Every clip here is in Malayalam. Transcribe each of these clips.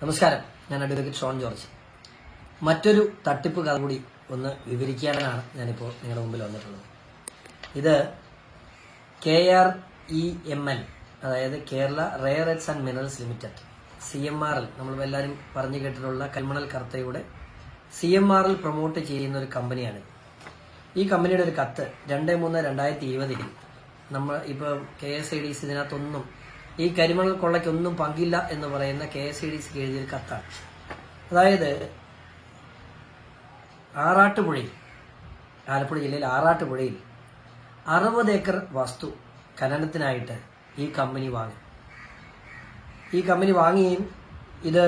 നമസ്കാരം. ഞാൻ അഡ്വക്കേറ്റ് ഷോൺ ജോർജ്. മറ്റൊരു തട്ടിപ്പ് കഥ കൂടി ഒന്ന് വിവരിക്കാനാണ് ഞാനിപ്പോൾ നിങ്ങളുടെ മുമ്പിൽ വന്നിട്ടുള്ളത്. ഇത് K R E M L അതായത് Kerala rare earths and minerals limited C M R L നമ്മൾ എല്ലാവരും പറഞ്ഞു കേട്ടിട്ടുള്ള കൽമണൽ കർത്തയുടെ C M R L promote ചെയ്യുന്ന ഒരു കമ്പനിയാണ്. ഈ കമ്പനിയുടെ ഒരു കത്ത് രണ്ട് മൂന്ന് രണ്ടായിരത്തി ഇരുപതിൽ നമ്മൾ ഇപ്പോൾ K S I D C ഇതിനകത്തൊന്നും ഈ കരിമണൽ കൊള്ളയ്ക്കൊന്നും പങ്കില്ല എന്ന് പറയുന്ന കെ എസ് ഇ ഡി സിക്ക് എഴുതിയൊരു കത്താണ്. അതായത് ആറാട്ടുപുഴയിൽ ആലപ്പുഴ ജില്ലയിൽ ആറാട്ടുപുഴയിൽ അറുപത് ഏക്കർ വസ്തു ഖനനത്തിനായിട്ട് ഈ കമ്പനി വാങ്ങി. ഈ കമ്പനി വാങ്ങുകയും ഇത്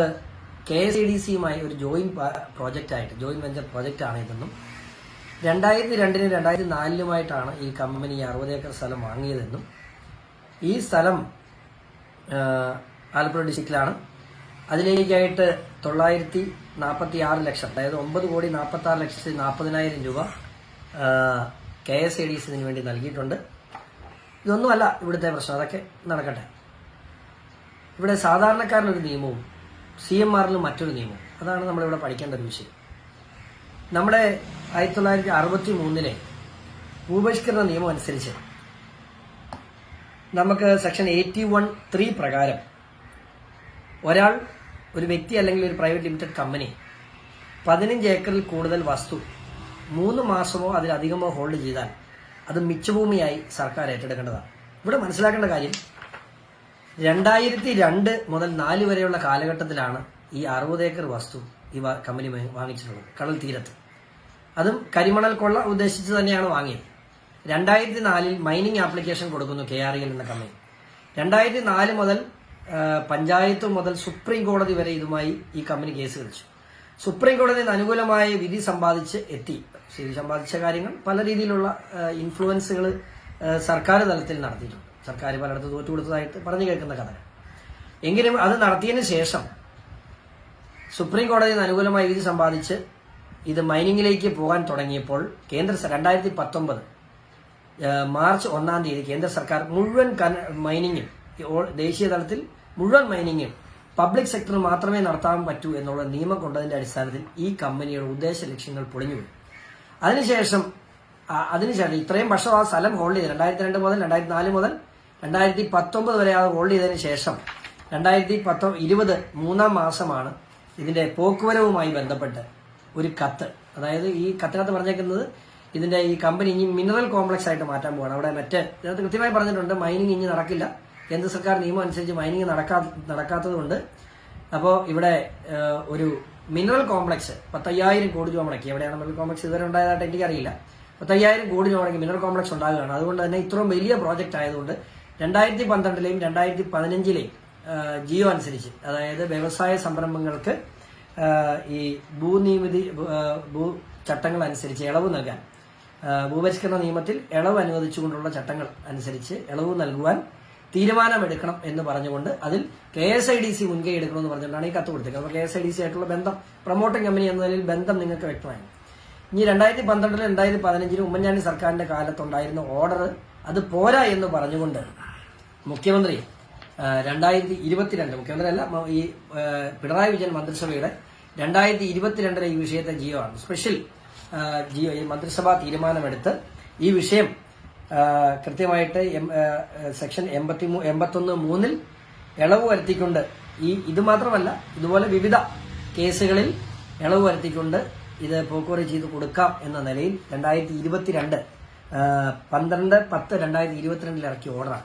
കെ എസ് ഇ ഡി സിയുമായി ഒരു ജോയിന്റ് പ്രോജക്റ്റ് ആയിട്ട് ജോയിന്റ് വെഞ്ചർ പ്രോജക്റ്റ് ആണ് ഇതെന്നും രണ്ടായിരത്തി രണ്ടിനും രണ്ടായിരത്തി നാലിലുമായിട്ടാണ് ഈ കമ്പനി അറുപത് ഏക്കർ സ്ഥലം വാങ്ങിയതെന്നും ഈ സ്ഥലം ആലപ്പുഴ ഡിസ്ട്രിക്റ്റിലാണ്. അതിലേക്കായിട്ട് തൊള്ളായിരത്തി നാൽപ്പത്തി ആറ് ലക്ഷം അതായത് ഒമ്പത് കോടി നാൽപ്പത്തി ആറ് ലക്ഷത്തി നാൽപ്പതിനായിരം രൂപ കെ എസ് ഐ ഡി സിന് വേണ്ടി നൽകിയിട്ടുണ്ട്. ഇതൊന്നുമല്ല ഇവിടുത്തെ പ്രശ്നം അതൊക്കെ നടക്കട്ടെ. ഇവിടെ സാധാരണക്കാരനൊരു നിയമവും സി എം ആറിന് മറ്റൊരു നിയമവും. അതാണ് നമ്മളിവിടെ പഠിക്കേണ്ട ഒരു വിഷയം. നമ്മുടെ ആയിരത്തി തൊള്ളായിരത്തി അറുപത്തി മൂന്നിലെ ഭൂപരിഷ്കരണ നിയമം അനുസരിച്ച് നമുക്ക് സെക്ഷൻ എയ്റ്റി വൺ ത്രീ പ്രകാരം ഒരാൾ ഒരു വ്യക്തി അല്ലെങ്കിൽ ഒരു പ്രൈവറ്റ് ലിമിറ്റഡ് കമ്പനി പതിനഞ്ച് ഏക്കറിൽ കൂടുതൽ വസ്തു മൂന്ന് മാസമോ അതിലധികമോ ഹോൾഡ് ചെയ്താൽ അത് മിച്ചഭൂമിയായി സർക്കാർ ഏറ്റെടുക്കേണ്ടതാണ്. ഇവിടെ മനസ്സിലാക്കേണ്ട കാര്യം രണ്ടായിരത്തി രണ്ട് മുതൽ നാല് വരെയുള്ള കാലഘട്ടത്തിലാണ് ഈ അറുപത് ഏക്കർ വസ്തു ഈ കമ്പനി വാങ്ങി- വാങ്ങിച്ചിട്ടുള്ളത്. കടൽ തീരത്ത്. അതും കരിമണൽ കൊള്ള ഉദ്ദേശിച്ച് തന്നെയാണ് വാങ്ങിയത്. രണ്ടായിരത്തി നാലിൽ മൈനിങ് ആപ്ലിക്കേഷൻ കൊടുക്കുന്നു കെ ആർ എൽ എന്ന കമ്പനി രണ്ടായിരത്തി നാല് മുതൽ പഞ്ചായത്ത് മുതൽ സുപ്രീം കോടതി വരെ ഇതുമായി ഈ കമ്പനി കേസ് കളിച്ചു. സുപ്രീം കോടതിയിൽ അനുകൂലമായ വിധി സമ്പാദിച്ച് എത്തി. വിധി സമ്പാദിച്ച കാര്യങ്ങൾ പല രീതിയിലുള്ള ഇൻഫ്ലുവൻസുകൾ സർക്കാർ തലത്തിൽ നടത്തിയിട്ടുണ്ട്. സർക്കാർ പലയിടത്ത് തോറ്റു കൊടുത്തതായിട്ട് പറഞ്ഞു കേൾക്കുന്ന കഥ എങ്കിലും അത് നടത്തിയതിന് ശേഷം സുപ്രീം കോടതിയിൽ അനുകൂലമായ വിധി സമ്പാദിച്ച് ഇത് മൈനിങ്ങിലേക്ക് പോകാൻ തുടങ്ങിയപ്പോൾ കേന്ദ്ര രണ്ടായിരത്തി പത്തൊമ്പത് മാർച്ച് ഒന്നാം തീയതി കേന്ദ്ര സർക്കാർ മുഴുവൻ മൈനിങ്ങും ദേശീയ തലത്തിൽ മുഴുവൻ മൈനിങ്ങും പബ്ലിക് സെക്ടറിൽ മാത്രമേ നടത്താൻ പറ്റൂ എന്നുള്ള നിയമം കൊണ്ടതിന്റെ അടിസ്ഥാനത്തിൽ ഈ കമ്പനിയുടെ ഉദ്ദേശ ലക്ഷ്യങ്ങൾ പൊളിഞ്ഞുപോയി അതിനുശേഷം അതിനുശേഷം ഇത്രയും വർഷം ആ സ്ഥലം ഹോൾഡ് ചെയ്ത് രണ്ടായിരത്തി രണ്ട് മുതൽ രണ്ടായിരത്തി നാല് മുതൽ രണ്ടായിരത്തി പത്തൊമ്പത് വരെ അത് ഹോൾഡ് ചെയ്തതിന് ശേഷം രണ്ടായിരത്തി പത്തൊ ഇരുപത് മൂന്നാം മാസമാണ് ഇതിന്റെ പോക്കുവരവുമായി ബന്ധപ്പെട്ട് ഒരു കത്ത്. അതായത് ഈ കത്തിനകത്ത് പറഞ്ഞേക്കുന്നത് ഇതിന്റെ ഈ കമ്പനി ഇനി മിനറൽ കോംപ്ലക്സ് ആയിട്ട് മാറ്റാൻ പോകണം അവിടെ മറ്റ് ഇതിനകത്ത് കൃത്യമായി പറഞ്ഞിട്ടുണ്ട് മൈനിങ് ഇനി നടക്കില്ല. കേന്ദ്ര സർക്കാർ നിയമം അനുസരിച്ച് മൈനിങ് നടക്കാ നടക്കാത്തതുകൊണ്ട് അപ്പോൾ ഇവിടെ ഒരു മിനറൽ കോംപ്ലക്സ് പത്തയ്യായിരം കോടി രൂപ മുടക്കി. എവിടെയാണ് മിനറൽ കോംപ്ലക്സ് ഇതുവരെ ഉണ്ടായതായിട്ട് എനിക്കറിയില്ല. പത്തയ്യായിരം കോടി രൂപ മുടക്കി മിനറൽ കോംപ്ലക്സ് ഉണ്ടാകുകയാണ്. അതുകൊണ്ട് തന്നെ ഇത്രയും വലിയ പ്രോജക്റ്റ് ആയതുകൊണ്ട് രണ്ടായിരത്തി പന്ത്രണ്ടിലെയും രണ്ടായിരത്തി പതിനഞ്ചിലെയും ജിയോ അനുസരിച്ച് അതായത് വ്യവസായ സംരംഭങ്ങൾക്ക് ഈ ഭൂനിയമിതി ഭൂ ചട്ടങ്ങൾ അനുസരിച്ച് ഇളവ് നൽകാൻ. ഭൂപരിഷ്കരണ നിയമത്തിൽ ഇളവ് അനുവദിച്ചുകൊണ്ടുള്ള ചട്ടങ്ങൾ അനുസരിച്ച് ഇളവ് നൽകുവാൻ തീരുമാനമെടുക്കണം എന്ന് പറഞ്ഞുകൊണ്ട് അതിൽ K S I D C മുൻകൈ എടുക്കണമെന്ന് പറഞ്ഞുകൊണ്ടാണ് ഈ കത്ത് കൊടുത്തത്. അപ്പോൾ K S I D C ആയിട്ടുള്ള ബന്ധം പ്രൊമോട്ടിംഗ് കമ്പനി എന്ന നിലയിൽ ബന്ധം നിങ്ങൾക്ക് വ്യക്തമായി? ഇനി രണ്ടായിരത്തി പന്ത്രണ്ടിലും രണ്ടായിരത്തി പതിനഞ്ചിലും ഉമ്മൻചാണ്ടി സർക്കാരിന്റെ കാലത്തുണ്ടായിരുന്ന ഓർഡർ അത് പോരാ എന്ന് പറഞ്ഞുകൊണ്ട് മുഖ്യമന്ത്രി രണ്ടായിരത്തി ഇരുപത്തിരണ്ട് മുഖ്യമന്ത്രി അല്ല ഈ പിണറായി വിജയൻ മന്ത്രിസഭയുടെ രണ്ടായിരത്തി ഇരുപത്തിരണ്ടിലെ ഈ വിഷയത്തെ ജിയോ ആണ് സ്പെഷ്യൽ മന്ത്രിസഭാ തീരുമാനമെടുത്ത് ഈ വിഷയം കൃത്യമായിട്ട് സെക്ഷൻ എൺപത്തി എൺപത്തൊന്ന് മൂന്നിൽ ഇളവ് വരുത്തിക്കൊണ്ട് ഈ ഇത് മാത്രമല്ല ഇതുപോലെ വിവിധ കേസുകളിൽ ഇളവ് വരുത്തിക്കൊണ്ട് ഇത് പോക്കുവരവ് ചെയ്ത് കൊടുക്കാം എന്ന നിലയിൽ രണ്ടായിരത്തി ഇരുപത്തിരണ്ട് പന്ത്രണ്ട് പത്ത് രണ്ടായിരത്തി ഇരുപത്തിരണ്ടിൽ ഇറക്കിയ ഓർഡറാണ്.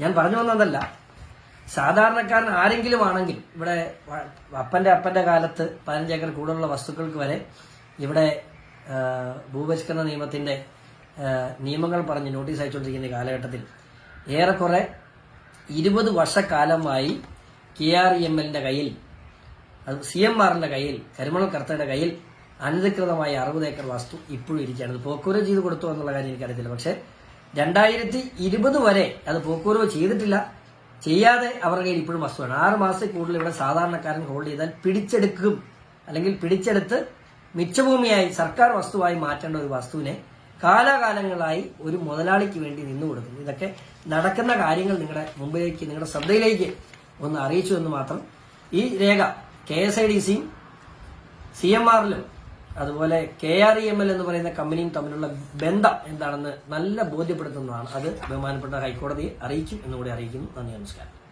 ഞാൻ പറഞ്ഞു വന്നതല്ല സാധാരണക്കാരൻ ആരെങ്കിലും ആണെങ്കിൽ ഇവിടെ അപ്പന്റെ അപ്പന്റെ കാലത്ത് പതിനഞ്ചേക്കർ കൂടുതലുള്ള വസ്തുക്കൾക്ക് വരെ ഇവിടെ ഭൂപരിഷ്കരണ നിയമത്തിന്റെ നിയമങ്ങൾ പറഞ്ഞ് നോട്ടീസ് അയച്ചുകൊണ്ടിരിക്കുന്ന കാലഘട്ടത്തിൽ ഏറെക്കുറെ ഇരുപത് വർഷക്കാലമായി കെ ആർ ഇ എം എല്ലിന്റെ കയ്യിൽ സി എം ആറിന്റെ കയ്യിൽ കരിമണൽ കർത്തയുടെ കയ്യിൽ അനധികൃതമായ അറുപത് ഏക്കർ വസ്തു ഇപ്പോഴും ഇരിക്കുകയാണ്. അത് പോക്കുവരവ് ചെയ്ത് കൊടുത്തു എന്നുള്ള കാര്യം എനിക്കറിയത്തില്ല. പക്ഷേ രണ്ടായിരത്തി ഇരുപത് വരെ അത് പോക്കൂരവ് ചെയ്തിട്ടില്ല. ചെയ്യാതെ അവരുടെ കയ്യിൽ ഇപ്പോഴും വസ്തുവാണ്. ആറ് മാസത്തിൽ കൂടുതൽ ഇവിടെ സാധാരണക്കാരൻ ഹോൾഡ് ചെയ്താൽ പിടിച്ചെടുക്കും. അല്ലെങ്കിൽ പിടിച്ചെടുത്ത് മിച്ചഭൂമിയായി സർക്കാർ വസ്തുവായി മാറ്റേണ്ട ഒരു വസ്തുവിനെ കാലാകാലങ്ങളായി ഒരു മുതലാളിക്ക് വേണ്ടി നിന്നു കൊടുക്കുന്നു. ഇതൊക്കെ നടക്കുന്ന കാര്യങ്ങൾ നിങ്ങളുടെ മുമ്പിലേക്ക് നിങ്ങളുടെ ശ്രദ്ധയിലേക്ക് ഒന്ന് അറിയിച്ചു എന്ന് മാത്രം ഈ രേഖ കെ എസ് ഐ ഡി സിയും സി എം ആറിലും അതുപോലെ K R E M L എന്ന് പറയുന്ന കമ്പനിയും തമ്മിലുള്ള ബന്ധം എന്താണെന്ന് നല്ല ബോധ്യപ്പെടുത്തുന്നതാണ്. അത് ബഹുമാനപ്പെട്ട ഹൈക്കോടതിയെ അറിയിക്കും. എന്നുകൂടി അറിയിക്കുന്നു. നന്ദി നമസ്കാരം.